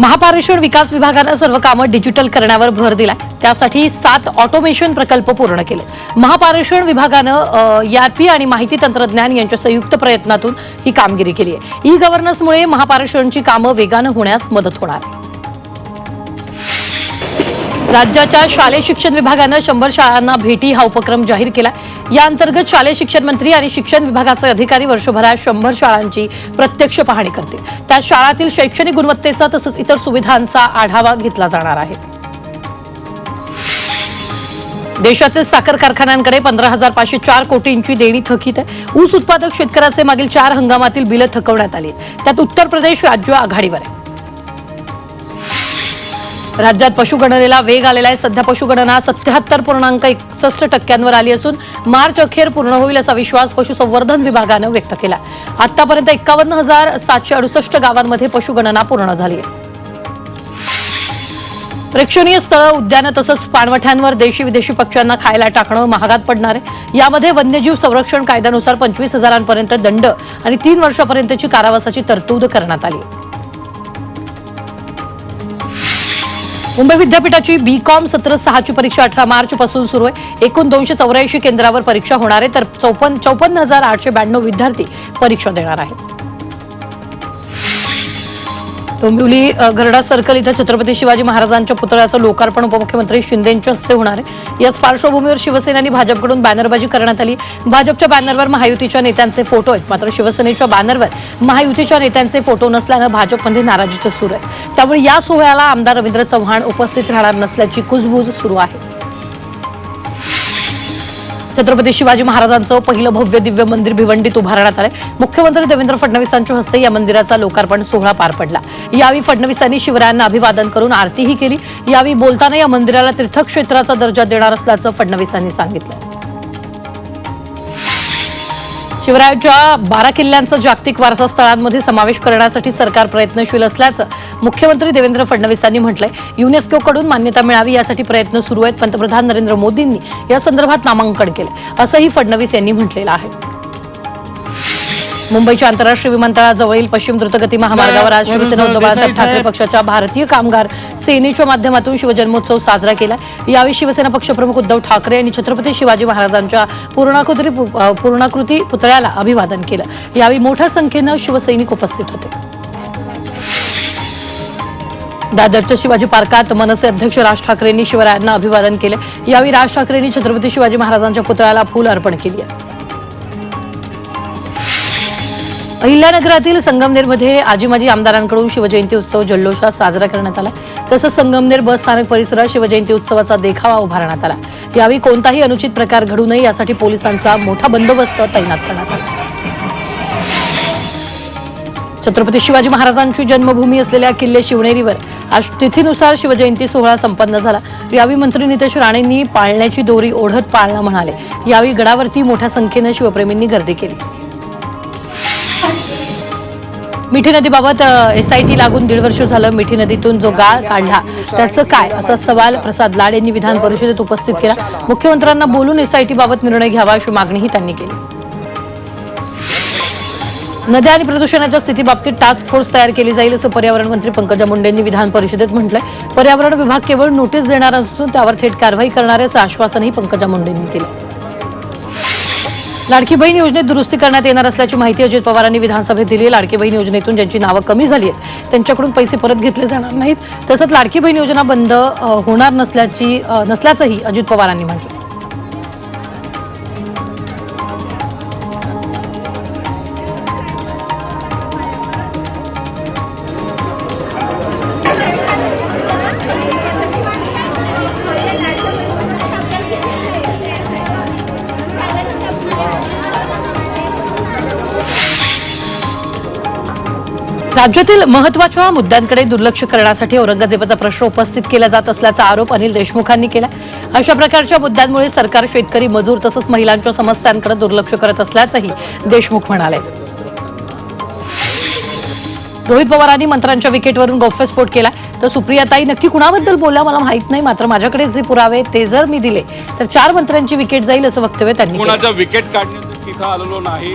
महापारेश्वर विकास विभागानं सर्व कामं डिजिटल करण्यावर भर दिला त्यासाठी सात ऑटोमेशन प्रकल्प पूर्ण केले. महापारेषण विभागानं ईआरपी आणि माहिती तंत्रज्ञान यांच्या संयुक्त प्रयत्नातून ही कामगिरी केली आहे. ई गव्हर्नन्समुळे महापारेषणची कामं वेगानं होण्यास मदत होणार आहे. राज्याच्या शालेय शिक्षण विभागानं शंभर शाळांना भेटी हा उपक्रम जाहीर केला या अंतर्गत शालेय शिक्षण मंत्री आणि शिक्षण विभागाचे अधिकारी वर्षभरात शंभर शाळांची प्रत्यक्ष पाहणी करतील. त्या शाळातील शैक्षणिक गुणवत्तेचा तसंच इतर सुविधांचा आढावा घेतला जाणार आहे. देशातील साखर कारखान्यांकडे पंधरा हजार पाचशे चार कोटींची देणी थकीत आहे. ऊस उत्पादक शेतकऱ्याचे मागील चार हंगामातील बिलं थकवण्यात आली त्यात उत्तर प्रदेश राज्य आघाडीवर आहे. राज्यात पशुगणनेला वेग आलेला आहे. सध्या पशुगणना सत्याहत्तर पूर्णांक एकसष्ट टक्क्यांवर आली असून मार्च अखेर पूर्ण होईल असा विश्वास पशुसंवर्धन विभागानं व्यक्त केला आतापर्यंत एकावन्न हजार सातशे अडुसष्ट गावांमध्ये पशुगणना पूर्ण झाली आहे. प्रेक्षणीय स्थळं उद्यानं तसंच पाणवठ्यांवर देशी विदेशी पक्ष्यांना खायला टाकणं महागात पडणार आहे. यामध्ये वन्यजीव संरक्षण कायद्यानुसार पंचवीस हजारांपर्यंत दंड आणि तीन वर्षापर्यंतची कारावासाची तरतूद करण्यात आली आहे. मुंबई विद्यापीठाची बी कॉम सत्र सहाची परीक्षा अठरा मार्च पासून सुरू आहे. एकूण दोनशे चौऱ्याऐंशी केंद्रावर परीक्षा होणार आहे. तर चौपन्न चौपन्न हजार आठशे ब्याण्णव विद्यार्थी परीक्षा देणार आहेत. डोंबिवली घरडा गरडा सर्कल इथं छत्रपती शिवाजी महाराजांच्या पुतळ्याचं लोकार्पण उपमुख्यमंत्री शिंदेंच्या हस्ते होणार आहे. याच पार्श्वभूमीवर शिवसेना आणि भाजपकडून बॅनरबाजी करण्यात आली. भाजपच्या बॅनरवर महायुतीच्या नेत्यांचे फोटो आहेत. मात्र शिवसेनेच्या बॅनरवर महायुतीच्या नेत्यांचे फोटो नसल्यानं भाजपमध्ये नाराजीचं सूर आहे. त्यामुळे या सोहळ्याला आमदार रवींद्र चव्हाण उपस्थित राहणार नसल्याची कुजबूज सुरू आहे. छत्रपती शिवाजी महाराजांचं पहिलं भव्य दिव्य मंदिर भिवंडीत उभारण्यात आलंय. मुख्यमंत्री देवेंद्र फडणवीसांच्या हस्ते या मंदिराचा लोकार्पण सोहळा पार पडला. यावेळी फडणवीसांनी शिवरायांना अभिवादन करून आरतीही केली. यावेळी बोलताना या मंदिराला तीर्थक्षेत्राचा दर्जा देणार असल्याचं फडणवीसांनी सांगितलं. शिवरायाच्या बारा किल्ल्यांचा जागतिक वारसा स्थळांमध्ये समावेश करण्यासाठी सरकार प्रयत्नशील असल्याचं मुख्यमंत्री देवेंद्र फडणवीसांनी म्हटलंय. युनेस्कोकडून मान्यता मिळावी यासाठी प्रयत्न सुरू आहेत पंतप्रधान नरेंद्र मोदींनी या संदर्भात नामांकन केलं असंही फडणवीस यांनी म्हटलेलं आहे. मुंबईच्या आंतरराष्ट्रीय विमानतळाजवळील पश्चिम द्रुतगती महामार्गावर आज शिवसेना उद्धव बाळासाहेब ठाकरे पक्षाच्या भारतीय कामगार सेनेच्या माध्यमातून शिवजन्मोत्सव साजरा केला. यावेळी शिवसेना पक्षप्रमुख उद्धव ठाकरे यांनी छत्रपती शिवाजी महाराजांच्या पूर्णाकृती पूर्णाकृती पुतळ्याला अभिवादन केलं. यावेळी मोठ्या संख्येनं शिवसैनिक उपस्थित होते. दादरच्या शिवाजी पार्कात मनसे अध्यक्ष राज ठाकरेंनी शिवरायांना अभिवादन केले. यावेळी राज ठाकरेंनी छत्रपती शिवाजी महाराजांच्या पुतळ्याला फूल अर्पण केली आहे. अहिल्यानगरातील संगमनेरमध्ये आजी माजी आमदारांकडून शिवजयंती उत्सव जल्लोषात साजरा करण्यात आला. तसंच संगमनेर बस स्थानक परिसरात शिवजयंती उत्सवाचा देखावा उभारण्यात आला. यावेळी कोणताही अनुचित प्रकार घडू नये यासाठी पोलिसांचा मोठा बंदोबस्त तैनात करण्यात आला. छत्रपती शिवाजी महाराजांची जन्मभूमी असलेल्या किल्ले शिवनेरीवर आज तिथीनुसार शिवजयंती सोहळा संपन्न झाला. यावेळी मंत्री नितेश राणेंनी पाळण्याची दोरी ओढत पाळणं म्हणाले. यावेळी गडावरती मोठ्या संख्येनं शिवप्रेमींनी गर्दी केली. मिठी नदीबाबत एस आय टी लागून दीड वर्ष झालं मिठी नदीतून जो गाळ काढला. त्याचं काय? असा सवाल प्रसाद लाड यांनी विधान परिषदेत उपस्थित केला. मुख्यमंत्र्यांना बोलून एस आय बाबत निर्णय घ्यावा अशी मागणीही त्यांनी केली. नद्या आणि प्रदूषणाच्या स्थितीबाबतीत टास्क फोर्स तयार केली जाईल असं पर्यावरण मंत्री पंकजा मुंडेंनी विधान परिषदेत म्हटलंय. पर्यावरण विभाग केवळ नोटीस देणार असून त्यावर थेट कारवाई करणार असं आश्वासनही पंकजा मुंडेंनी केलं. लाडकी बहीण योजनेत दुरुस्ती करण्यात येणार असल्याची माहिती अजित पवारांनी विधानसभेत दिली. लाडकी बहीण योजनेतून ज्यांची नावं कमी झाली आहेत त्यांच्याकडून पैसे परत घेतले जाणार नाहीत. तसंच लाडकी बहीण योजना बंद होणार नसल्याची नसल्याचंही अजित पवारांनी म्हटलं. राज्यातील महत्त्वाच्या मुद्द्यांकडे दुर्लक्ष करण्यासाठी औरंगजेबाचा प्रश्न उपस्थित केला जात असल्याचा आरोप अनिल देशमुखांनी केला. अशा प्रकारच्या मुद्द्यांमुळे सरकार शेतकरी मजूर तसंच महिलांच्या समस्यांकडे दुर्लक्ष करत असल्याचंही देशमुख म्हणाले. रोहित पवारांनी मंत्र्यांच्या विकेटवरून गौफ्यस्फोट केला. तर सुप्रियाताई नक्की कुणाबद्दल बोलल्या मला माहीत नाही मात्र माझ्याकडे जे पुरावे ते जर मी दिले तर चार मंत्र्यांची विकेट जाईल असं वक्तव्य त्यांनी विकेट काढण्यासाठी आलेलो नाही.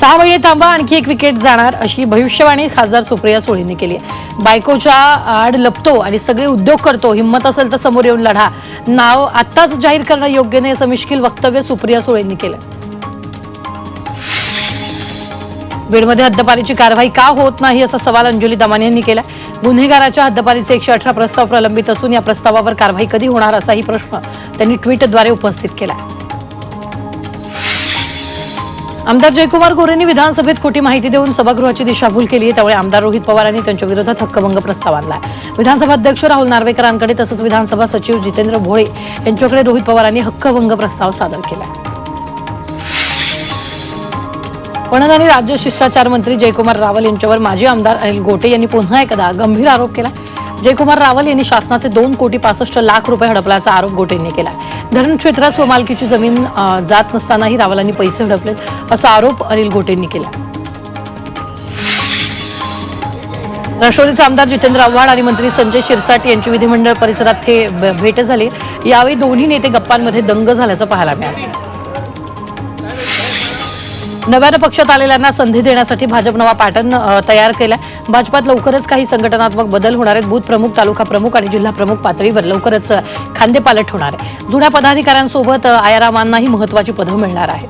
सहा महिने थांबा आणखी एक विकेट जाणार. अशी भविष्यवाणी खासदार सुप्रिया सुळेंनी केली आहे. बायकोच्या आड लपतो आणि सगळे उद्योग करतो. हिंमत असेल तर समोर येऊन लढा. नाव आत्ताच जाहीर करणं योग्य नाही असं मिश्किल वक्तव्य सुप्रिया सुळेंनी केलं. बीडमध्ये हद्दपारीची कारवाई का होत नाही असा सवाल अंजली दमाने यांनी केला गुन्हेगाराच्या हद्दपारीचे एकशे अठरा प्रस्ताव प्रलंबित असून या प्रस्तावावर कारवाई कधी होणार असाही प्रश्न त्यांनी ट्विटद्वारे उपस्थित केला आमदार जयकुमार गोरेंनी विधानसभेत खोटी माहिती देऊन सभागृहाची दिशाभूल केली आहे. त्यामुळे आमदार रोहित पवारांनी त्यांच्या विरोधात हक्कभंग प्रस्ताव आणला विधानसभा अध्यक्ष राहुल नार्वेकरांकडे तसंच विधानसभा सचिव जितेंद्र भोळे यांच्याकडे रोहित पवारांनी हक्कभंग प्रस्ताव सादर केला पणन आणि राज्य शिष्टाचार मंत्री जयकुमार रावल यांच्यावर माजी आमदार अनिल गोटे यांनी पुन्हा एकदा गंभीर आरोप केला जयकुमार रावल यांनी शासनाचे दोन कोटी पासष्ट लाख रुपये हडपल्याचा आरोप गोटेंनी केला धरण क्षेत्रात सोमालकीची जमीन जात नसतानाही रावलांनी पैसे हडपले असा आरोप अनिल गोटेंनी केला. राष्ट्रवादीचे आमदार जितेंद्र आव्हाड आणि मंत्री संजय शिरसाट यांची विधिमंडळ परिसरात हे भेट झाली. यावेळी दोन्ही नेते गप्पांमध्ये दंग झाल्याचं पाहायला मिळालं. नव्यानं पक्षात आलेल्यांना संधी देण्यासाठी भाजप नवा पॅटर्न तयार केलाय. भाजपात लवकरच काही संघटनात्मक बदल होणार आहेत. बूथ प्रमुख तालुका प्रमुख आणि जिल्हा प्रमुख पातळीवर लवकरच खांदेपालट होणार आहे जुन्या पदाधिकाऱ्यांसोबत आयारामांनाही महत्वाची पदं मिळणार आहेत.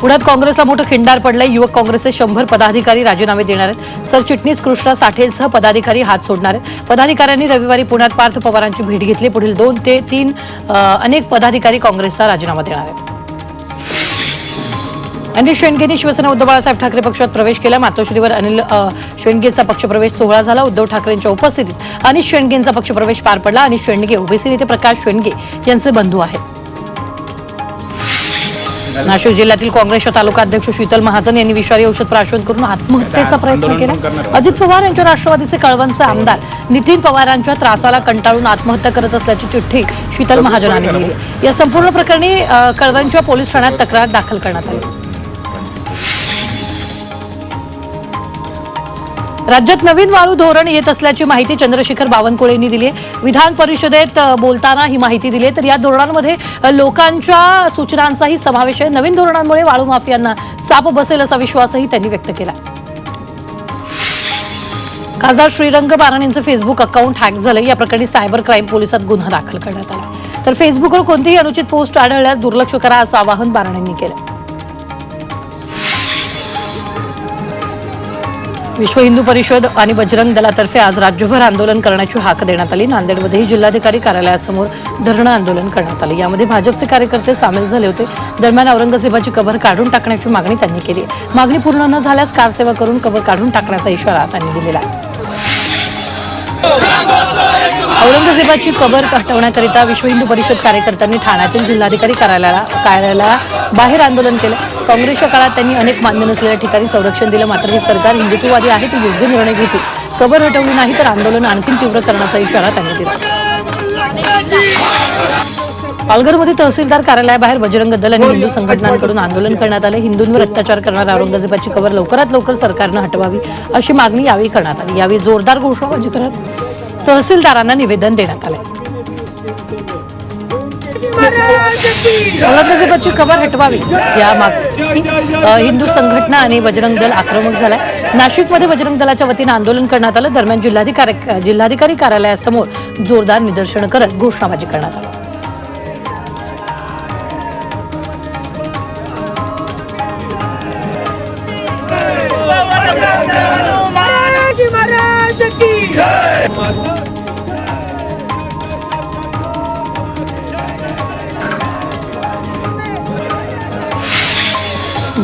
पुण्यात काँग्रेसला मोठं खिंडार पडलंय. युवक काँग्रेसचे शंभर पदाधिकारी राजीनामे देणार आहेत. सरचिटणीस कृष्णा साठेसह पदाधिकारी हात सोडणार आहेत. पदाधिकाऱ्यांनी रविवारी पुण्यात पार्थ पवारांची भेट घेतली. पुढील दोन ते तीन अनेक पदाधिकारी काँग्रेसचा राजीनामा देणार आहेत. अनिल शेंडगेंनी शिवसेना उद्धव बाळासाहेब ठाकरे पक्षात प्रवेश केला. मातोश्रीवर अनिल शेंडगेचा पक्षप्रवेश सोहळा झाला. उद्धव ठाकरेंच्या उपस्थितीत अनिल शेंडगेंचा पक्षप्रवेश पार पडला अनिल शेंडगे ओबीसी नेते प्रकाश शेंडगे यांचे बंधू आहेत. नाशिक जिल्ह्यातील काँग्रेसच्या तालुका अध्यक्ष शीतल महाजन यांनी विषारी औषध प्राशन करून आत्महत्येचा प्रयत्न केला. अजित पवार यांच्या राष्ट्रवादीचे कळवणचे आमदार नितीन पवारांच्या त्रासाला कंटाळून आत्महत्या करत असल्याची चिठ्ठी शीतल महाजनांनी दिली. या संपूर्ण प्रकरणी कळवणच्या पोलीस ठाण्यात तक्रार दाखल करण्यात आली. राज्यात नवीन वाळू धोरण येत असल्याची माहिती चंद्रशेखर बावनकुळे यांनी दिली विधान परिषदेत बोलताना ही माहिती दिली तर या धोरणांमध्ये लोकांच्या सूचनांचाही समावेश आहे. नवीन धोरणांमुळे वाळू माफियांना चाप बसेल असा विश्वासही त्यांनी व्यक्त केला. खासदार श्रीरंग बारण यांचं फेसबुक अकाउंट हॅक झालं या प्रकरणी सायबर क्राईम पोलिसात गुन्हा दाखल करण्यात आला. तर फेसबुकवर कोणतीही अनुचित पोस्ट आढळल्यास दुर्लक्ष करा असं आवाहन बारण यांनी केलं. विश्व हिंदू परिषद आणि बजरंग दलातर्फे आज राज्यभर आंदोलन करण्याची हाक देण्यात आली. नांदेडमध्येही जिल्हाधिकारी कार्यालयासमोर धरणं आंदोलन करण्यात आले. यामध्ये भाजपचे कार्यकर्ते सामील झाले होते. दरम्यान औरंगजेबाची कबर काढून टाकण्याची मागणी त्यांनी केली. मागणी पूर्ण न झाल्यास कारसेवा करून कबर काढून टाकण्याचा इशारा त्यांनी दिलेला औरंगजेबाची कबर हटवण्याकरिता विश्व हिंदू परिषद कार्यकर्त्यांनी ठाण्यातील जिल्हाधिकारी कार्यालयाला कार्यालयाला बाहेर आंदोलन केलं. काँग्रेसच्या काळात त्यांनी अनेक मान्य नसलेल्या ठिकाणी संरक्षण दिलं. मात्र हे सरकार हिंदुत्ववादी आहे ते योग्य निर्णय घेतील. कबर हटवली नाही तर आंदोलन आणखी तीव्र करण्याचा इशारा त्यांनी दिला. पालघरमध्ये तहसीलदार कार्यालयाबाहेर बजरंग दल आणि हिंदू संघटनांकडून आंदोलन करण्यात आले. हिंदूंवर अत्याचार करणाऱ्या औरंगजेबाची कबर लवकरात लवकर सरकारनं हटवावी अशी मागणी यावेळी करण्यात आली. यावेळी जोरदार घोषणाबाजी करत तहसीलदारांना निवेदन देण्यात आलं. औरंगजेबाची कबर हटवावी या मागणी हिंदू संघटना आणि बजरंग दल आक्रमक झालाय. नाशिकमध्ये बजरंग दलाच्या वतीनं आंदोलन करण्यात आलं. दरम्यान जिल्हाधिकारी जिल्हाधिकारी कार्यालयासमोर जोरदार निदर्शनं करत घोषणाबाजी करण्यात आली.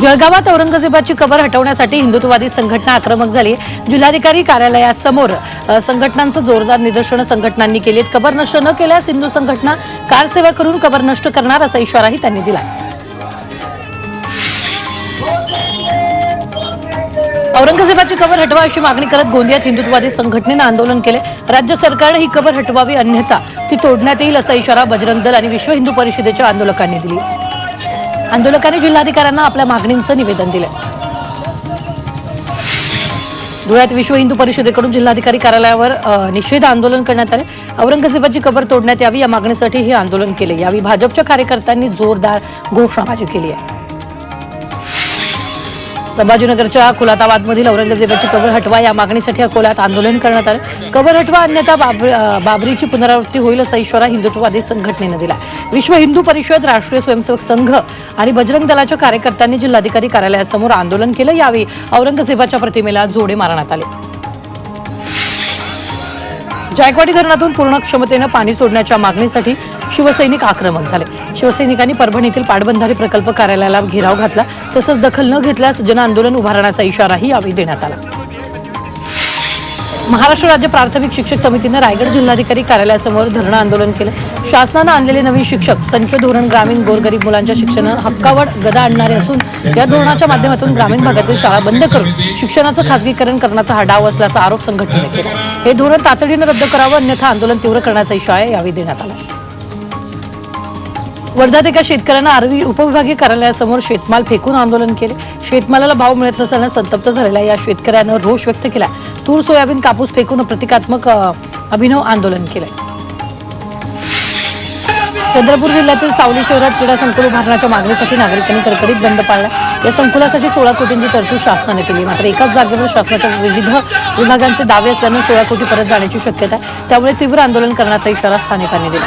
जळगावात औरंगजेबाची कबर हटवण्यासाठी हिंदुत्ववादी संघटना आक्रमक झाली. जिल्हाधिकारी कार्यालयासमोर संघटनांचं जोरदार निदर्शनं संघटनांनी केली आहेत. कबर नष्ट न केल्यास हिंदू संघटना कारसेवा करून कबर नष्ट करणार असा इशाराही त्यांनी दिला. औरंगजेबाची कबर हटवा अशी मागणी करत गोंदियात हिंदुत्ववादी संघटनेनं आंदोलन केले. राज्य सरकारनं ही कबर हटवावी अन्यथा ती तोडण्यात येईल असा इशारा बजरंग दल आणि विश्व हिंदू परिषदेच्या आंदोलकांनी दिली. आंदोलकांनी जिल्हाधिकाऱ्यांना आपल्या मागणींचं निवेदन दिलं धुळ्यात विश्व हिंदू परिषदेकडून जिल्हाधिकारी कार्यालयावर निषेध आंदोलन करण्यात आले. औरंगजेबाची कबर तोडण्यात यावी या मागणीसाठी हे आंदोलन केले. यावेळी भाजपच्या कार्यकर्त्यांनी जोरदार घोषणाबाजी केली आहे. संभाजीनगरच्या खुलाताबादमधील औरंगजेबाची कबर हटवा या मागणीसाठी अकोल्यात आंदोलन करण्यात आलं. कबर हटवा अन्यथा बाब- बाबरीची पुनरावृत्ती होईल असा इशारा हिंदुत्ववादी संघटनेनं दिला विश्व हिंदू परिषद राष्ट्रीय स्वयंसेवक संघ आणि बजरंग दलाच्या कार्यकर्त्यांनी जिल्हाधिकारी कार्यालयासमोर आंदोलन केलं. यावेळी औरंगजेबाच्या प्रतिमेला जोडे मारण्यात आले. जायकवाडी धरणातून पूर्ण क्षमतेनं पाणी सोडण्याच्या मागणीसाठी शिवसैनिक आक्रमक झाले. शिवसैनिकांनी परभणीतील पाटबंधारे प्रकल्प कार्यालयाला घेराव घातला. तसंच दखल न घेतल्यास जनआंदोलन उभारण्याचा इशाराही यावेळी देण्यात आला. महाराष्ट्र राज्य प्राथमिक शिक्षक समितीनं रायगड जिल्हाधिकारी कार्यालयासमोर धरणं आंदोलन केलं. शासनानं आणलेले नवीन शिक्षक संच धोरण ग्रामीण गोरगरीब मुलांच्या शिक्षण हक्कावर गदा आणणारे असून या धोरणाच्या माध्यमातून ग्रामीण भागातील शाळा बंद करून शिक्षणाचं खासगीकरण करण्याचा हा डाव असल्याचा आरोप संघटनेने केला. हे धोरण तातडीनं रद्द करावं अन्यथा आंदोलन तीव्र करण्याचा इशारा यावेळी देण्यात आला. वर्ध्यात एका शेतकऱ्यानं आरवी उपविभागीय कार्यालयासमोर शेतमाल फेकून आंदोलन केले. शेतमालाला भाव मिळत नसल्यानं संतप्त झालेल्या या शेतकऱ्यानं रोष व्यक्त केला. तूर सोयाबीन कापूस फेकून प्रतिकात्मक अभिनव आंदोलन केलंय. चंद्रपूर जिल्ह्यातील सावली शहरात क्रीडा संकुल उभारण्याच्या मागणीसाठी नागरिकांनी कडकडीत बंद पाळला. या संकुलासाठी सोळा कोटींची तरतूद शासनाने केली. मात्र एकाच जागेवर शासनाच्या विविध विभागांचे दावे असल्यानं सोळा कोटी परत जाण्याची शक्यता आहे त्यामुळे तीव्र आंदोलन करण्याचा इशारा स्थानिकांनी दिला.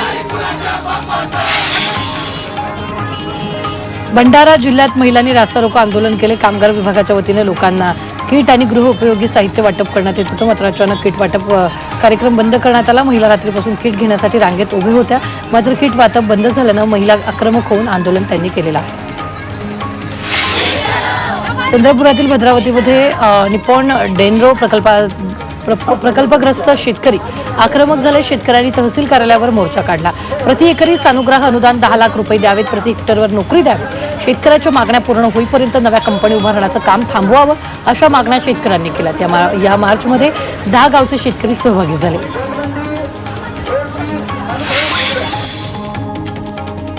भंडारा जिल्ह्यात महिलांनी रास्ता रोको आंदोलन केले. कामगार विभागाच्या वतीने लोकांना किट आणि गृहउपयोगी साहित्य वाटप करण्यात येत होतं. मात्र अचानक किट वाटप कार्यक्रम बंद करण्यात आला. महिला रात्रीपासून किट घेण्यासाठी रांगेत उभे होत्या. मात्र किट वाटप बंद झाल्यानं महिला आक्रमक होऊन आंदोलन त्यांनी केलेलं आहे. चंद्रपुरातील भद्रावतीमध्ये निपॉन डेनरो प्रकल्पा प्रकल्पग्रस्त शेतकरी आक्रमक झाले. शेतकऱ्यांनी तहसील कार्यालयावर मोर्चा काढला. प्रति एकरी सानुग्रह अनुदान दहा लाख रुपये द्यावेत. प्रति हेक्टरवर नोकरी द्यावी. शेतकऱ्याच्या मागण्या पूर्ण होईपर्यंत नव्या कंपनी उभारण्याचं काम थांबवावं अशा मागण्या शेतकऱ्यांनी केल्या. त्या मा- या मार्चमध्ये दहा गावचे शेतकरी सहभागी झाले.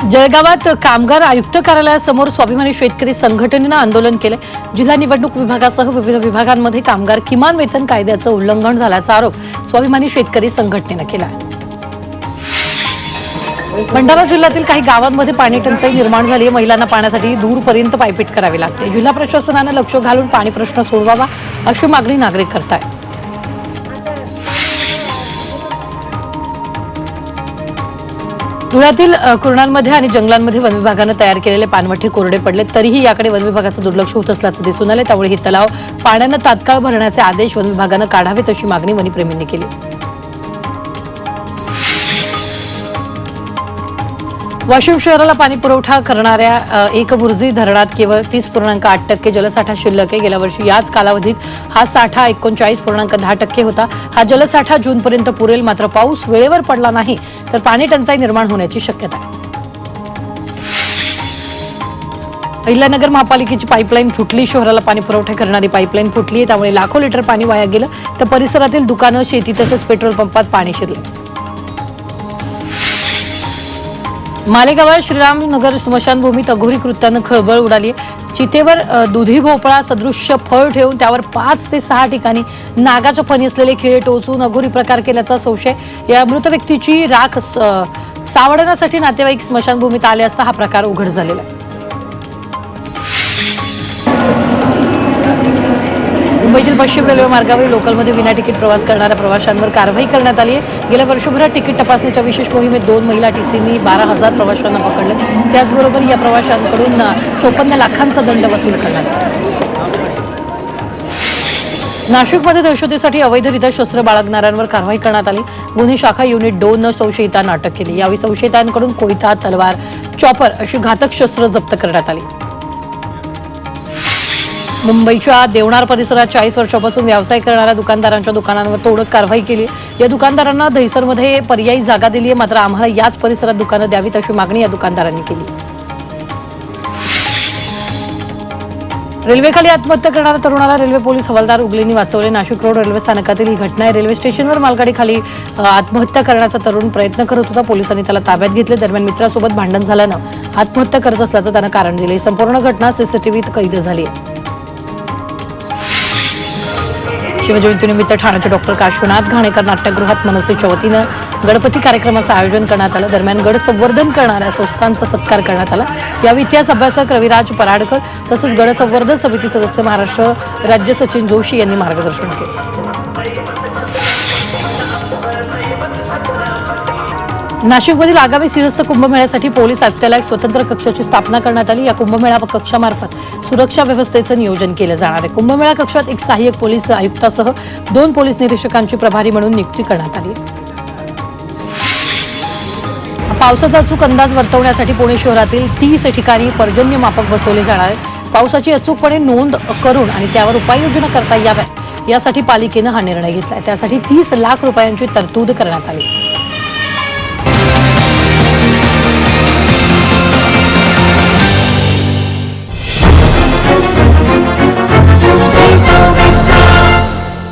जळगावात कामगार आयुक्त कार्यालयासमोर स्वाभिमानी शेतकरी संघटनेनं आंदोलन केलं. जिल्हा निवडणूक विभागासह विविध विभागांमध्ये कामगार किमान वेतन कायद्याचं उल्लंघन झाल्याचा आरोप स्वाभिमानी शेतकरी संघटनेनं केला. आहे भंडारा जिल्ह्यातील काही गावांमध्ये पाणी टंचाई निर्माण झाली आहे. महिलांना पाण्यासाठी दूरपर्यंत पायपीट करावी लागते. जिल्हा प्रशासनानं लक्ष घालून पाणी प्रश्न सोडवावा अशी मागणी नागरिक करतायत. धुळ्यातील कुरणांमध्ये आणि जंगलांमध्ये वन विभागानं तयार केलेले पाणवठे कोरडे पडले तरीही याकडे वन विभागाचं दुर्लक्ष होत असल्याचं दिसून आलं त्यामुळे हे तलाव पाण्यानं तात्काळ भरण्याचे आदेश वन विभागानं काढावेत अशी मागणी वनप्रेमींनी केली. वाशिम शहराला पाणी पुरवठा करणाऱ्या एकबुर्जी धरणात केवळ तीस पूर्णांक आठ टक्के जलसाठा शिल्लक आहे. गेल्या वर्षी याच कालावधीत हा साठा एकोणचाळीस पूर्णांक दहा टक्के होता. हा जलसाठा जूनपर्यंत पुरेल मात्र पाऊस वेळेवर पडला नाही तर पाणी टंचाई निर्माण होण्याची शक्यता आहे. अहिल्यानगर महापालिकेची पाईपलाईन फुटली. शहराला पाणी पुरवठा करणारी पाईपलाईन फुटली आहे त्यामुळे लाखो लिटर पाणी वाया गेलं. तर परिसरातील दुकानं शेती तसंच पेट्रोल पंपात पाणी शिरलं. मालेगावात श्रीरामनगर स्मशानभूमीत अघोरी कृत्यानं खळबळ उडाली चितेवर दुधी भोपळा सदृश्य फळ ठेवून त्यावर पाच ते सहा ठिकाणी नागाच्या फणी असलेले खिळे टोचून अघोरी प्रकार केल्याचा संशय या मृत व्यक्तीची राख स- सावडण्यासाठी नातेवाईक स्मशानभूमीत आले असता हा प्रकार उघड झालेला आहे. मुंबईतील पश्चिम रेल्वे मार्गावरील लोकलमध्ये विना तिकीट प्रवास करणाऱ्या प्रवाशांवर कारवाई करण्यात आली आहे. गेल्या वर्षभरात तिकीट तपासणीच्या विशेष मोहिमेत दोन महिला टीसींनी बारा हजार प्रवाशांना पकडले. त्याचबरोबर या प्रवाशांकडून चोपन्न लाखांचा दंड वसूल करण्यात आला. नाशिकमध्ये दहशतीसाठी अवैधरित्या शस्त्र बाळगणाऱ्यांवर कारवाई करण्यात आली. गुन्हे शाखा युनिट दोन संशयितांना अटक केली. यावेळी संशयितांकडून कोयता तलवार चॉपर अशी घातक शस्त्र जप्त करण्यात आली. मुंबईच्या देवणार परिसरात चाळीस वर्षापासून व्यवसाय करणाऱ्या दुकानदारांच्या दुकानांवर तोडक कारवाई केली. या दुकानदारांना दहिसरमध्ये पर्यायी जागा दिली आहे मात्र आम्हाला याच परिसरात दुकानं द्यावीत अशी मागणी या दुकानदारांनी केली. रेल्वेखाली आत्महत्या करणाऱ्या तरुणाला रेल्वे पोलीस हवालदार उगलेंनी वाचवले. नाशिक रोड रेल्वे स्थानकातील ही घटना आहे. रेल्वे स्टेशनवर मालगाडीखाली आत्महत्या करण्याचा तरुण प्रयत्न करत होता. पोलिसांनी त्याला ताब्यात घेतले. दरम्यान मित्रासोबत भांडण झाल्यानं आत्महत्या करत असल्याचं त्यानं कारण दिले संपूर्ण घटना सीसीटीव्हीत कैद झाली आहे शिवजयंतीनिमित्त ठाण्याचे डॉक्टर काशवनाथ घाणेकर नाट्यगृहात मनसेच्या वतीनं गणपती कार्यक्रमाचं आयोजन करण्यात आलं. दरम्यान गड संवर्धन करणाऱ्या संस्थांचा सत्कार करण्यात आला. यावेळी इतिहास अभ्यासक रविराज पराडकर तसंच गडसंवर्धन समिती सदस्य महाराष्ट्र राज्य सचिन जोशी यांनी मार्गदर्शन केलं. नाशिकमधील आगामी सिंहस्थ कुंभमेळ्यासाठी पोलीस आयुक्तालयात स्वतंत्र कक्षाची स्थापना करण्यात आली. या कुंभमेळा कक्षामार्फत सुरक्षा व्यवस्थेचं नियोजन केलं जाणार आहे. कुंभमेळा कक्षात एक सहाय्यक पोलीस आयुक्तासह दोन पोलीस निरीक्षकांची प्रभारी म्हणून नियुक्ती करण्यात आली. पावसाचा अचूक अंदाज वर्तवण्यासाठी पुणे शहरातील तीस ठिकाणी पर्जन्य मापक बसवले जाणार आहे पावसाची अचूकपणे नोंद करून आणि त्यावर उपाययोजना करता याव्यात. यासाठी पालिकेनं हा निर्णय घेतला त्यासाठी तीस लाख रुपयांची तरतूद करण्यात आली.